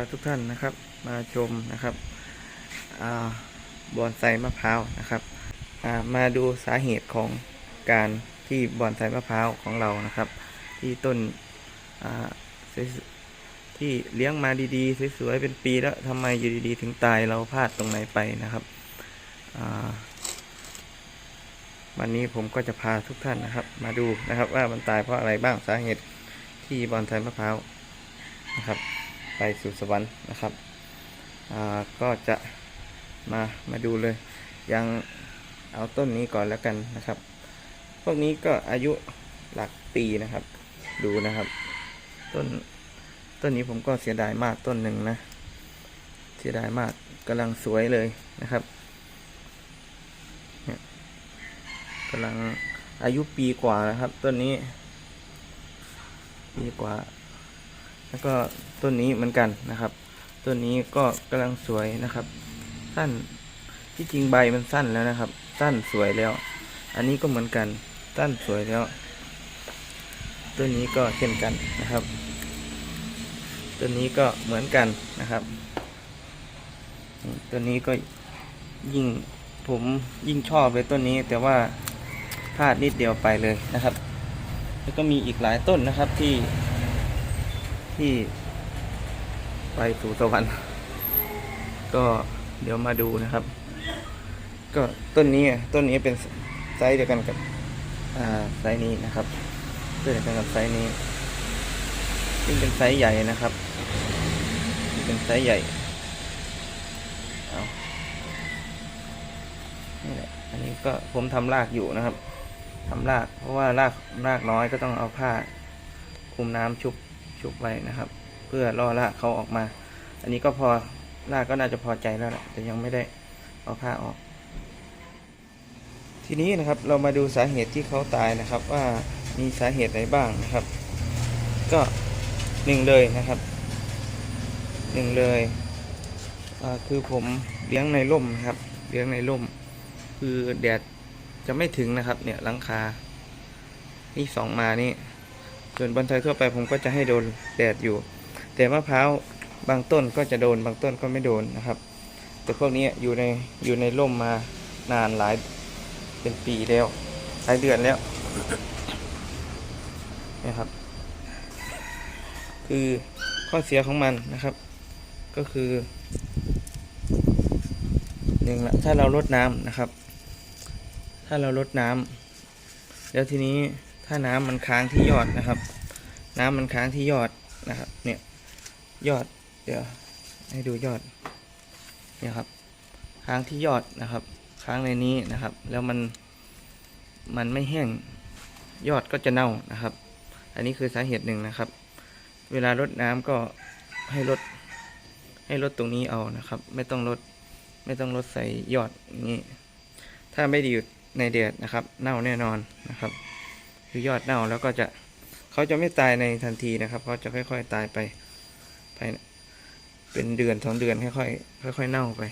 าทุกท่านนะครับ มาชมนะครับอบอนไซมะพร้าวนะครับมาดูสาเหตุของการที่บอนไซมะพร้าวของเรานะครับ ที่ต้นที่เลี้ยงมาดีๆสวยๆเป็นปีแล้วทำไมอยู่ดีๆ ถึงตายเราพลาดตรงไหนไปนะครับวันนี้ผมก็จะพาทุกท่านนะครับ มาดูนะครับว่ามันตายเพราะอะไรบ้างสาเหตุที่บอนไซมะพร้าวนะครับ ไปสู่สวรรค์นะครับก็จะมามาดูเลย ยังเอาต้นนี้ก่อนแล้วกันนะครับ พวกนี้ก็อายุหลักปีนะครับ ดูนะครับ ต้นต้นนี้ผมก็เสียดายมากต้นหนึ่งนะ เสียดายมากกำลังสวยเลยนะครับเนี่ยกำลังอายุปีกว่านะครับ ต้นนี้ ปีกว่า แล้วก็ต้นนี้เหมือนกันนะครับ ต้นนี้ก็กำลังสวยนะครับ สั้นที่จริงใบมันสั้นแล้วนะครับ สั้นสวยแล้ว อันนี้ก็เหมือนกันสั้นสวยแล้ว ต้นนี้ก็เช่นกันนะครับ ต้นนี้ก็เหมือนกันนะครับต้นนี้ก็ยิ่งผมยิ่งชอบเลยต้นนี้ แต่ว่าพลาดนิดเดียวไปเลยนะครับ แล้วก็มีอีกหลายต้นนะครับที่ ที่ ไปสู่สวรรค์ ก็เดี๋ยวมาดูนะครับ ก็ต้นนี้ต้นนี้เป็นไซส์เดียวกันกับไซส์นี้นะครับต้นเดียวกันกับไซส์นี้ซึ่งเป็นไซส์ใหญ่นะครับ เป็นไซส์ใหญ่เอานี่แหละอันนี้ก็ผมทำรากอยู่นะครับทำราก เพราะว่ารากรากน้อยก็ต้องเอาผ้าคลุมน้ำชุบุบไว้นะครับ เพื่อล่อรากเขาออกมา อันนี้ก็พอรากก็น่าจะพอใจแล้วแหละแต่ยังไม่ได้เอาผ้าออก ทีนี้นะครับเรามาดูสาเหตุที่เขาตายนะครับ ว่ามีสาเหตุอะไรบ้างนะครับ ก็หนึ่งเลยนะครับหนึ่งเลยคือผมเลี้ยงในร่มนะครับเลี้ยงในร่ม คือแดดจะไม่ถึงนะครับ เนี่ยหลังคา นี่สองมานี่ ส่วนบอนไซทั่วไปผมก็จะให้โดนแดดอยู่ แต่มะพร้าวบางต้นก็จะโดนบางต้นก็ไม่โดนนะครับ แต่พวกนี้อยู่ในอยู่ในร่มมานานหลายเป็นปีแล้วหลายเดือนแล้วนะครับ คือข้อเสียของมันนะครับ ก็คือหนึ่งละถ้าเราลดน้ำนะครับ ถ้าเราลดน้ำแล้วทีนี้ ถ้าน้ำมันค้างที่ยอดนะครับ น้ำมันค้างที่ยอดนะครับ เนี่ยยอดเดี๋ยวให้ดูยอดเนี่ยครับ ค้างที่ยอดนะครับ ค้างในนี้นะครับ แล้วมันมันไม่แห้งยอดก็จะเน่านะครับ อันนี้คือสาเหตุหนึ่งนะครับ เวลารดน้ำก็ให้ลดให้ลดตรงนี้เอานะครับ ไม่ต้องลดไม่ต้องลดใส่ยอดอย่างนี้ ถ้าไม่ไดีอยู่ในแดดนะครับ เน่าแน่นอนนะครับ คือยอดเน่าแล้วก็จะเขาจะไม่ตายในทันทีนะครับเขาจะค่อย ๆ ตายไปภายในเป็นเดือนสองเดือนค่อยๆค่อยๆเน่าไป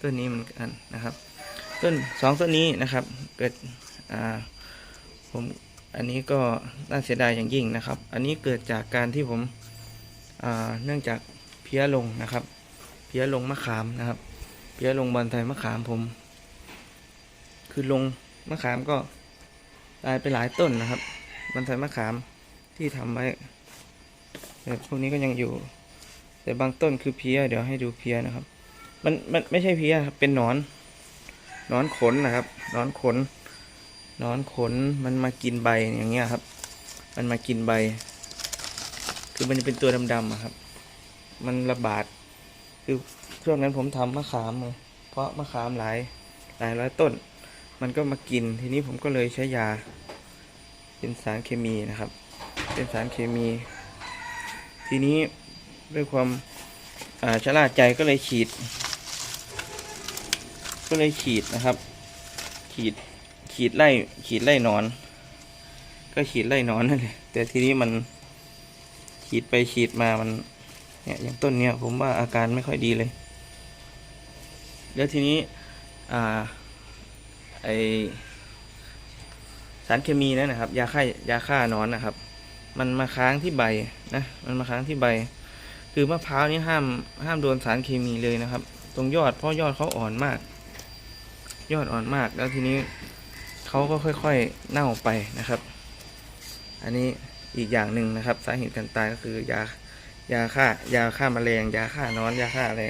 ต้นนี้มือนกันนะครับ ต้นสองต้นนี้นะครับ เกิดอ่าผมอันนี้ก็น่าเสียดายอย่างยิ่งนะครับ อันนี้เกิดจากการที่ผมอ่าเนื่องจากเพี้ยลงนะครับ เพี้ยลงมะขามนะครับ เพี้ยลงบอลไทยมะขามผม คือลงมะขามก็ ตายไปหลายต้นนะครับมันไทยมะขามที่ทำไว้แต่พวกนี้ก็ยังอยู่ แต่บางต้นคือเพี้ย เดี๋ยวให้ดูเพี้ยนะครับ มันมันไม่ใช่เพี้ยครับเป็นหนอนหนอนขนนะครับหนอนขนหนอนขนมันมากินใบอย่างเงี้ยครับ มันมากินใบ คือมันจะเป็นตัวดำๆครับ มันระบาด คือช่วงนั้นผมทำมะขามเลยเพราะมะขามหลายหลายร้อยต้น มันก็มากินทีนี้ผมก็เลยใช้ยา เป็นสารเคมีนะครับ เป็นสารเคมี ทีนี้ด้วยความาชะล่าใจก็เลยฉีด ก็เลยฉีดนะครับ ฉีดฉีดไล่ฉีดไล่หนอน ก็ฉีดไล่หนอนนั่นแหละแต่ทีนี้มันฉีดไปฉีดมามันเนี่ยอย่างต้นเนี้ยผมว่าอาการไม่ค่อยดีเลย แล้วทีนี้อ่า ไอสารเคมีนั่นนะครับ ยาฆ่ายาฆ่านอนนะครับ มันมาค้างที่ใบนะมันมาค้างที่ใบ คือมะพร้าวนี่ห้ามห้ามโดนสารเคมีเลยนะครับ ตรงยอดเพราะยอดเขาอ่อนมาก ยอดอ่อนมากแล้วทีนี้เขาก็ค่อยๆเน่าไปนะครับ อันนี้อีกอย่างหนึ่งนะครับ สาเหตุการตายก็คือยายาฆ่ายาฆ่าแมลงยาฆ่านอนยาฆ่าอะไร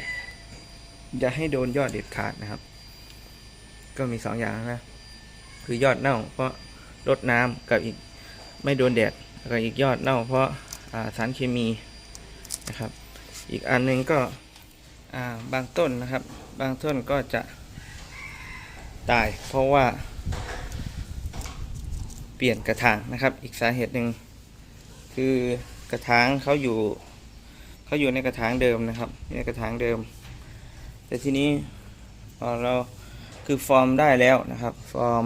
อย่าให้โดนยอดเด็ดขาดนะครับ ก็มีสองอย่างนะ คือยอดเน่าเพราะรดน้ำกับอีกไม่โดนแดดแล้วก็อีกยอดเน่าเพราะาสารเคมีนะครับ อีกอันหนึ่งก็บางต้นนะครับ บางต้นก็จะตาย เพราะว่า เปลี่ยนกระถางนะครับ อีกสาเหตุหนึ่งคือกระถางเขาอยู่เขาอยู่ในกระถางเดิมนะครับในกระถางเดิม แต่ทีนี้พอเรา คือฟอร์มได้แล้วนะครับ ฟอร์ม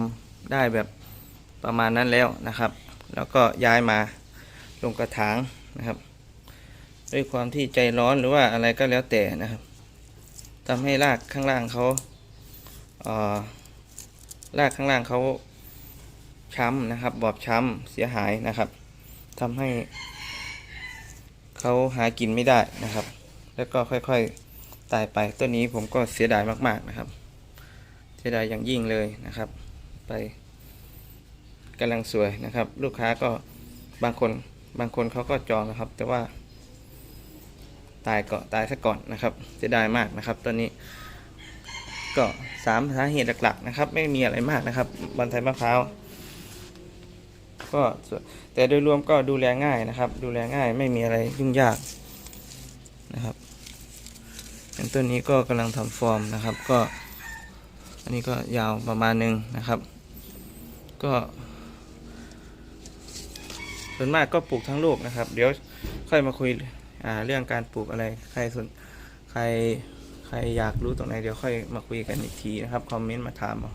ได้แบบประมาณนั้นแล้วนะครับ แล้วก็ย้ายมาลงกระถางนะครับ ด้วยความที่ใจร้อนหรือว่าอะไรก็แล้วแต่นะครับทำให้รากข้างล่างเขาเอ่อรากข้างล่างเขาช้ำนะครับ บอบช้ำเสียหายนะครับทำให้เขาหากินไม่ได้นะครับ แล้วก็ค่อยๆตายไปต้นนี้ผมก็เสียดายมากๆนะครับ สียดายอย่างยิ่งเลยนะครับ ไปกำลังสวยนะครับ ลูกค้าก็บางคนบางคนเขาก็จองนะครับ แต่ว่า ตายก็ตายซะก่อนนะครับเสียดายมากนะครับตอนนี้ ก็สามสาเหตุหลักๆนะครับ ไม่มีอะไรมากนะครับบอนไทมะพร้าวก็แต่โดยรวมก็ดูแลง่ายนะครับ ดูแลง่ายไม่มีอะไรยุ่งยากนะครับต้นนี้ก็กำลังทำฟอร์มนะครับ ก็ อันนี้ก็ยาวประมาณหนึ่งนะครับ ก็ส่วนมากก็ปลูกทั้งลูกนะครับ เดี๋ยวค่อยมาคุยเรื่องการปลูกอะไรใครสนใครใครอยากรู้ตรงไหนเดี๋ยวค่อยมาคุยกันอีกทีนะครับคอมเมนต์มาถามเอา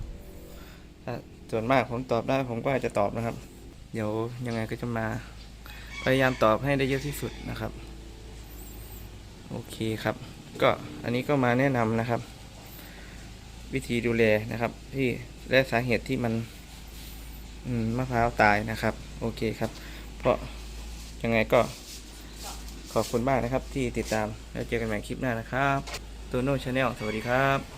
ส่วนมากผมตอบได้ผมก็อาจจะตอบนะครับ เดี๋ยวยังไงก็จะมาพยายามตอบให้ได้เยอะที่สุดนะครับ โอเคครับ ก็อันนี้ก็มาแนะนำนะครับ วิธีดูแลนะครับ ที่และสาเหตุที่มันมมะพร้าวตายนะครับ โอเคครับ เพราะยังไงก็ขอบคุณมากนะครับที่ติดตามแล้วเจอกันใหม่คลิปหน้านะครับตัวโน้ชาแนลสวัสดีครับ